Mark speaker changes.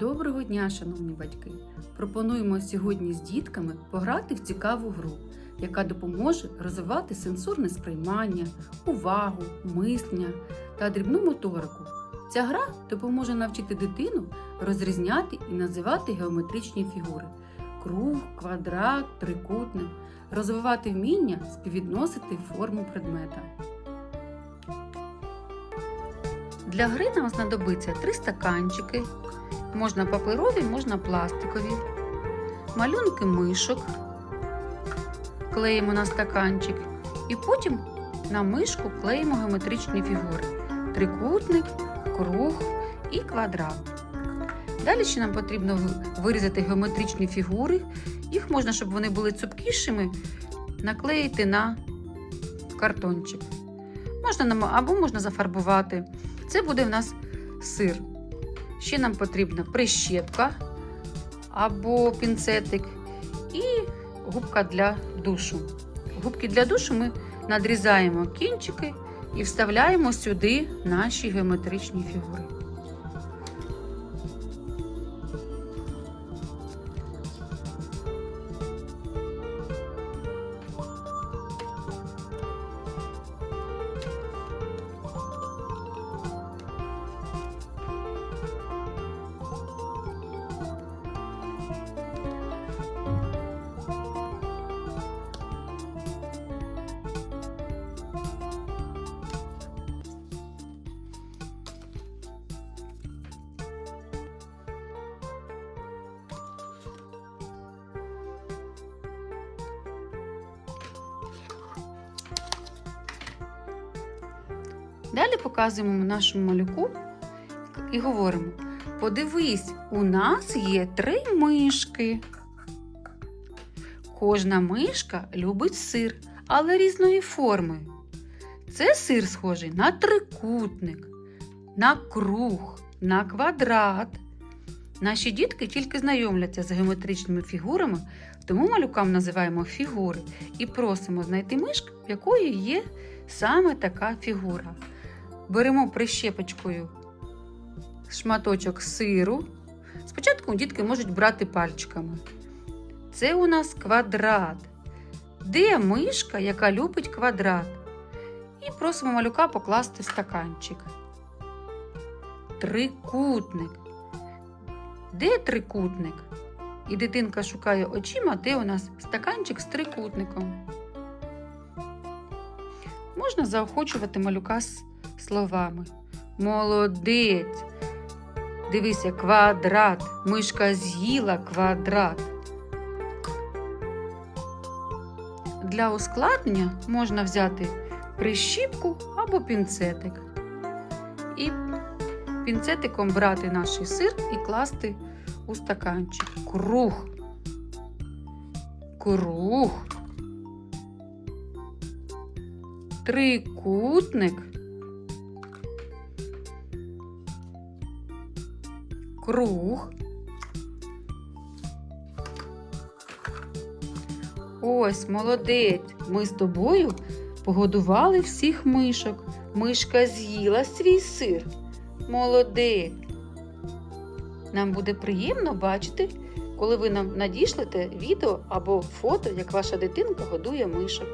Speaker 1: Доброго дня, шановні батьки! Пропонуємо сьогодні з дітками пограти в цікаву гру, яка допоможе розвивати сенсорне сприймання, увагу, мислення та дрібну моторику. Ця гра допоможе навчити дитину розрізняти і називати геометричні фігури круг, квадрат, трикутник, розвивати вміння співвідносити форму предмета. Для гри нам знадобиться три стаканчики, можна паперові, можна пластикові, малюнки мишок, клеїмо на стаканчик і потім на мишку клеїмо геометричні фігури: трикутник, круг і квадрат. Далі ще нам потрібно вирізати геометричні фігури. Їх можна, щоб вони були цупкішими, наклеїти на картончик. Можна або можна зафарбувати. Це буде в нас сир. Ще нам потрібна прищепка або пінцетик і губка для душу. Губки для душу ми надрізаємо кінчики і вставляємо сюди наші геометричні фігури. Далі показуємо нашому малюку і говоримо: подивись, у нас є три мишки. Кожна мишка любить сир, але різної форми. Це сир схожий на трикутник, на круг, на квадрат. Наші дітки тільки знайомляться з геометричними фігурами, тому малюкам називаємо фігури і просимо знайти мишку, в якої є саме така фігура. Беремо прищепочкою шматочок сиру. Спочатку дітки можуть брати пальчиками. Це у нас квадрат. Де мишка, яка любить квадрат? І просимо малюка покласти стаканчик. Трикутник. Де трикутник? І дитинка шукає очима, де у нас стаканчик з трикутником. Можна заохочувати малюка з словами. Молодець. Дивися, квадрат. Мишка з'їла квадрат. Для ускладнення можна взяти прищіпку або пінцетик. І пінцетиком брати наш сир і класти у стаканчик. Круг. Круг. Трикутник. Круг. Ось, молодець. Ми з тобою погодували всіх мишок. Мишка з'їла свій сир. Молодець. Нам буде приємно бачити, коли ви нам надішлете відео або фото, як ваша дитинка годує мишок.